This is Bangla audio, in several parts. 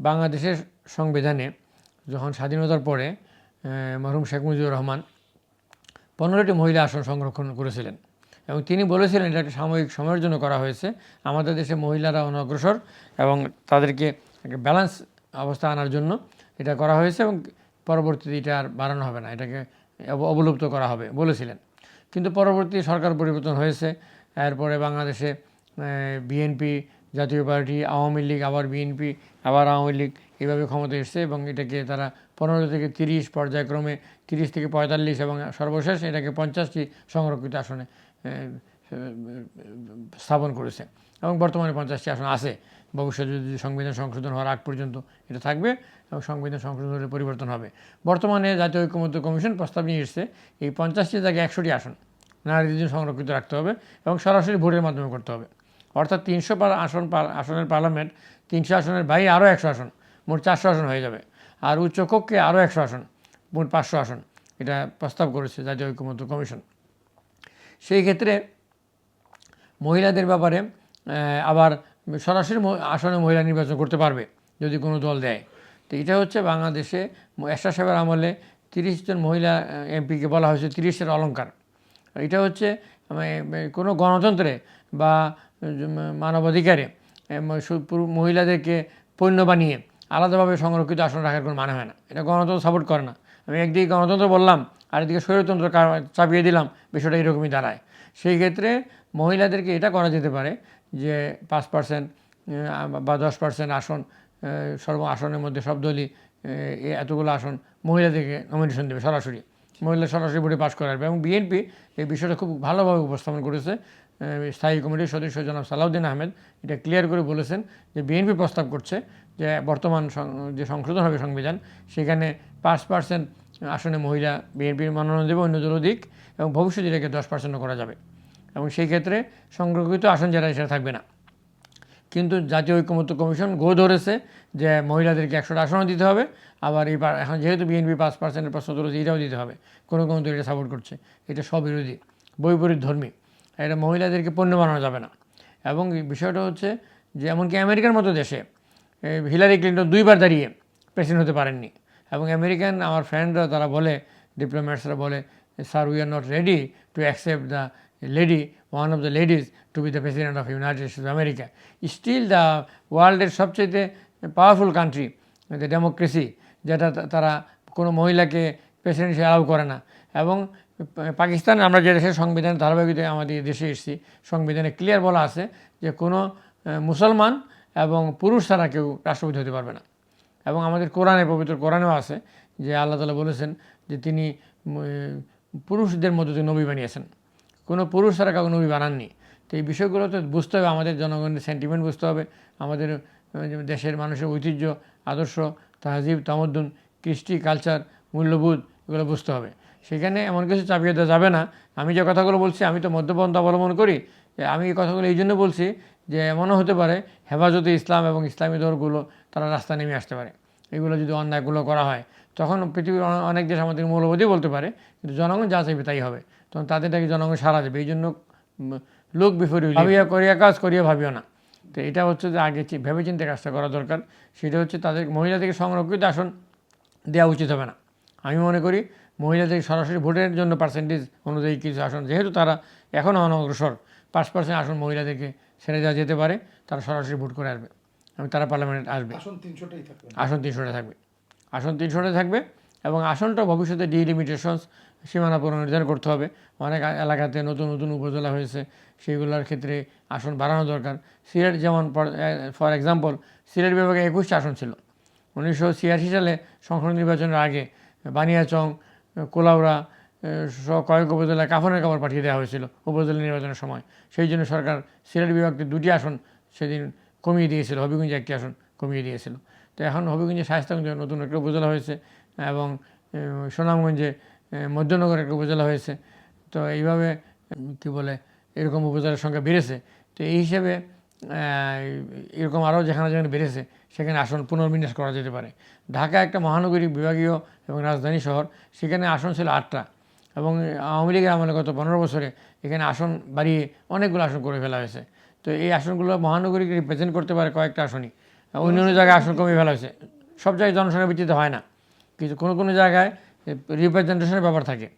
বাংলাদেশের সংবিধানে যখন স্বাধীনতার পরে মরহুম শেখ মুজিবুর রহমান পনেরোটি মহিলা আসন সংরক্ষণ করেছিলেন এবং তিনি বলেছিলেন এটা একটা সাময়িক সময়ের জন্য করা হয়েছে। আমাদের দেশে মহিলারা অনগ্রসর এবং তাদেরকে একটা ব্যালেন্স অবস্থা আনার জন্য এটা করা হয়েছে এবং পরবর্তীতে এটা আর বাড়ানো হবে না, এটাকে অব- অবলুপ্ত করা হবে বলেছিলেন। কিন্তু পরবর্তী সরকার পরিবর্তন হয়েছে। এরপরে বাংলাদেশে বিএনপি জাতীয় পার্টি, আওয়ামী লীগ, আবার বিএনপি, আবার আওয়ামী লীগ এভাবে ক্ষমতা এসছে এবং এটাকে তারা পনেরো থেকে তিরিশ পর্যায়ক্রমে তিরিশ থেকে পঁয়তাল্লিশ এবং সর্বশেষ এটাকে পঞ্চাশটি সংরক্ষিত আসনে স্থাপন করেছে এবং বর্তমানে পঞ্চাশটি আসন আছে। ভবিষ্যতে যদি সংবিধান সংশোধন হওয়ার আগ পর্যন্ত এটা থাকবে এবং সংবিধান সংশোধন হলে পরিবর্তন হবে। বর্তমানে জাতীয় ঐক্যমত্য কমিশন প্রস্তাব নিয়ে এসেছে, এই পঞ্চাশটি জায়গায় একশোটি আসন নারীদের সংরক্ষিত রাখতে হবে এবং সরাসরি ভোটের মাধ্যমে করতে হবে। অর্থাৎ তিনশো আসন আসনের পার্লামেন্ট, তিনশো আসনের বাইরে আরও একশো আসন, মোট চারশো আসন হয়ে যাবে। আর উচ্চকক্ষে আরও একশো আসন, মোট পাঁচশো আসন, এটা প্রস্তাব করেছে জাতীয় ঐক্যমত্য কমিশন। সেই ক্ষেত্রে মহিলাদের ব্যাপারে আবার সরাসরি আসনে মহিলা নির্বাচন করতে পারবে যদি কোনো দল দেয়। তো এটা হচ্ছে বাংলাদেশে এরশাদ সাহেবের আমলে তিরিশ জন মহিলা, এমপিকে বলা হয়েছে তিরিশের অলঙ্কার এটা হচ্ছে কোনো গণতন্ত্রে বা মানবাধিকারে মহিলাদেরকে পণ্য বানিয়ে আলাদাভাবে সংরক্ষিত আসন রাখার কোনো মানে হয় না। এটা গণতন্ত্র সাপোর্ট করে না। আমি একদিকে গণতন্ত্র বললাম আর এদিকে স্বৈরতন্ত্র চাপিয়ে দিলাম, বিষয়টা এরকমই দাঁড়ায়। সেই ক্ষেত্রে মহিলাদেরকে এটা করা যেতে পারে যে পাঁচ পার্সেন্ট বা দশ পার্সেন্ট আসন সর্ব আসনের মধ্যে সব দলই এতগুলো আসন মহিলাদেরকে নমিনেশন দেবে সরাসরি। মহিলা সরাসরি ভোটে পাশ করাবে এবং বিএনপি এই বিষয়টা খুব ভালোভাবে উপস্থাপন করেছে। স্থায়ী কমিটির সদস্য জনাব সালাউদ্দিন আহমেদ এটা ক্লিয়ার করে বলেছেন যে বিএনপি প্রস্তাব করছে যে বর্তমান যে সংশোধন হবে সংবিধান, সেখানে পাঁচ পার্সেন্ট আসনে মহিলা বিএনপির মনোনয়ন দেবে অন্য দল দিক এবং ভবিষ্যতে এটাকে দশ পার্সেন্টও করা যাবে। এবং সেই ক্ষেত্রে সংরক্ষিত আসন যারা, সেটা থাকবে না। কিন্তু জাতীয় ঐক্যমত্য কমিশন গো ধরেছে যে মহিলাদেরকে একশোটা আসনও দিতে হবে, আবার এই এখন যেহেতু বিএনপি পাঁচ পার্সেন্টের প্রশ্ন তুলেছে এটাও দিতে হবে, কোনো কোনো তো এটা সাপোর্ট করছে, এটা স্ববিরোধী, বৈপরীত ধর্মী, এটা মহিলাদেরকে পণ্য বানানো যাবে না। এবং বিষয়টা হচ্ছে যে এমনকি আমেরিকার মতো দেশে হিলারি ক্লিন্টন দুইবার দাঁড়িয়ে প্রেসিডেন্ট হতে পারেননি, এবং আমেরিকান আমার ফ্রেন্ডরা তারা বলে ডিপ্লোম্যাটসরা বলে sir we are not ready to accept the lady one of the ladies to be the president of United States of America still the ওয়ার্ল্ডের সবচেয়ে পাওয়ারফুল কান্ট্রি দ্য ডেমোক্রেসি যেটা তারা কোনো মহিলাকে প্রেসিডেন্ট হিসেবে অ্যালাউ করে না। এবং পাকিস্তান, আমরা যে দেশের সংবিধান, ধারাবাহিকতায় আমাদের দেশে এসেছি, সংবিধানে ক্লিয়ার বলা আছে যে কোনো মুসলমান এবং পুরুষ ছাড়া কেউ রাষ্ট্রপতি হতে পারবে না। এবং আমাদের কোরআনে, পবিত্র কোরআনেও আছে যে আল্লাহ তালা বলেছেন যে তিনি পুরুষদের মধ্যে নবী বানিয়েছেন। কোনো পুরুষ ছাড়া কাউকে নবী বানাননি। তো এই বিষয়গুলো তো বুঝতে হবে, আমাদের জনগণের সেন্টিমেন্ট বুঝতে হবে, আমাদের দেশের মানুষের ঐতিহ্য, আদর্শ, তাহজিব, তামদ্দুন, কৃষ্টি কালচার মূল্যবোধ, এগুলো বুঝতে হবে। সেখানে এমন কিছু চাপিয়ে দেওয়া যাবে না। আমি যে কথাগুলো বলছি, আমি তো মধ্যপন্থা অবলম্বন করি। আমি এই কথাগুলো এই জন্য বলছি যে এমনও হতে পারে, হেফাজতে ইসলাম এবং ইসলামী দলগুলো তারা রাস্তা নেমে আসতে পারে। এগুলো যদি অন্যায়গুলো করা হয়, তখন পৃথিবীর অনেক দেশ আমাদের মৌলবাদী বলতে পারে, কিন্তু জনগণ যা চাইবে তাই হবে। তখন তাদের তাদেরটাকে জনগণ সারা দেবে। এই জন্য লোক বিফরি ভাবিয়া করিয়া কাজ করিয়া ভাবিও না। তো এটা হচ্ছে যে আগে ভেবে চিন্তে কাজটা করা দরকার। সেটা হচ্ছে তাদের মহিলাদেরকে সংরক্ষিত আসন দেওয়া উচিত হবে না। আমি মনে করি মহিলাদের সরাসরি ভোটের জন্য পার্সেন্টেজ অনুযায়ী কিছু আসন যেহেতু তারা এখনও অনগ্রসর পাঁচ পার্সেন্ট আসন মহিলাদেরকে ছেড়ে দেওয়া যেতে পারে তারা সরাসরি ভোট করে আসবে। এবং তারা পার্লামেন্টে আসবে। আসন তিনশোটাই থাকবে। আসন তিনশোটা থাকবে। আসন তিনশোটা থাকবে। এবং আসনটা ভবিষ্যতে ডিলিমিটেশনস সীমানা পুনর্নির্ধারণ করতে হবে। অনেক এলাকাতে নতুন নতুন উপজেলা হয়েছে, সেইগুলোর ক্ষেত্রে আসন বাড়ানো দরকার। সিলেট যেমন ফর এক্সাম্পল সিলেট বিভাগে একুশটা আসন ছিল। উনিশশো ছিয়াশি সালে সংসদ নির্বাচনের আগে বানিয়াচং, কোলাউড়া কয়েক উপজেলায় কাফনের কাপড় পাঠিয়ে দেওয়া হয়েছিল উপজেলা নির্বাচনের সময়। সেই জন্য সরকার সিলেট বিভাগকে দুটি আসন সেদিন কমিয়ে দিয়েছিল, হবিগঞ্জে একটি আসন কমিয়ে দিয়েছিল। তো এখন হবিগঞ্জে শায়স্তাগঞ্জে নতুন একটা উপজেলা হয়েছে এবং সুনামগঞ্জে মধ্যনগর একটা উপজেলা হয়েছে। তো এইভাবে, কি বলে, এরকম উপজেলার সংখ্যা বেড়েছে। তো এই হিসেবে এরকম আরও যেখানে যেখানে বেড়েছে, সেখানে আসন পুনর্বিন্যাস করা যেতে পারে। ঢাকা একটা মহানগরী বিভাগীয় এবং রাজধানী শহর, সেখানে আসন ছিল আটটা এবং আওয়ামী লীগের আমলে গত পনেরো বছরে এখানে আসন বাড়িয়ে অনেকগুলো আসন করে ফেলা হয়েছে। তো এই আসনগুলো মহানগরীকে রিপ্রেজেন্ট করতে পারে কয়েকটা আসনই। অন্য অন্য জায়গায় আসন কমিয়ে ফেলা হয়েছে। সব জায়গায় জনসংখ্যার ভিত্তিতে হয় না। কিন্তু কোনো কোনো জায়গায় রিপ্রেজেন্টেশনের ব্যাপার থাকে।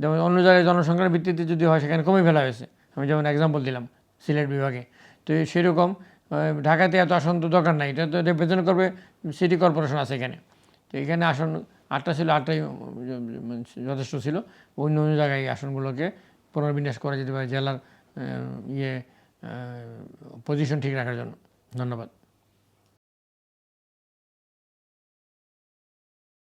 যেমন অন্য জায়গায় জনসংখ্যার ভিত্তিতে যদি হয় সেখানে কমিয়ে ফেলা হয়েছে। আমি যেমন এক্সাম্পল দিলাম সিলেট বিভাগে। তো সেরকম ঢাকাতে এত আসন তো দরকার নাই। এটা তো রিপ্রেজেন্ট করবে সিটি কর্পোরেশন আছে এখানে। তো এখানে আসন আটটা ছিল আটটাই উম, যথেষ্ট ছিল। অন্য অন্য জায়গায় এই আসনগুলোকে পুনর্বিন্যাস করা যেতে পারে জেলার ইয়ে পজিশন ঠিক রাখার জন্য। ধন্যবাদ।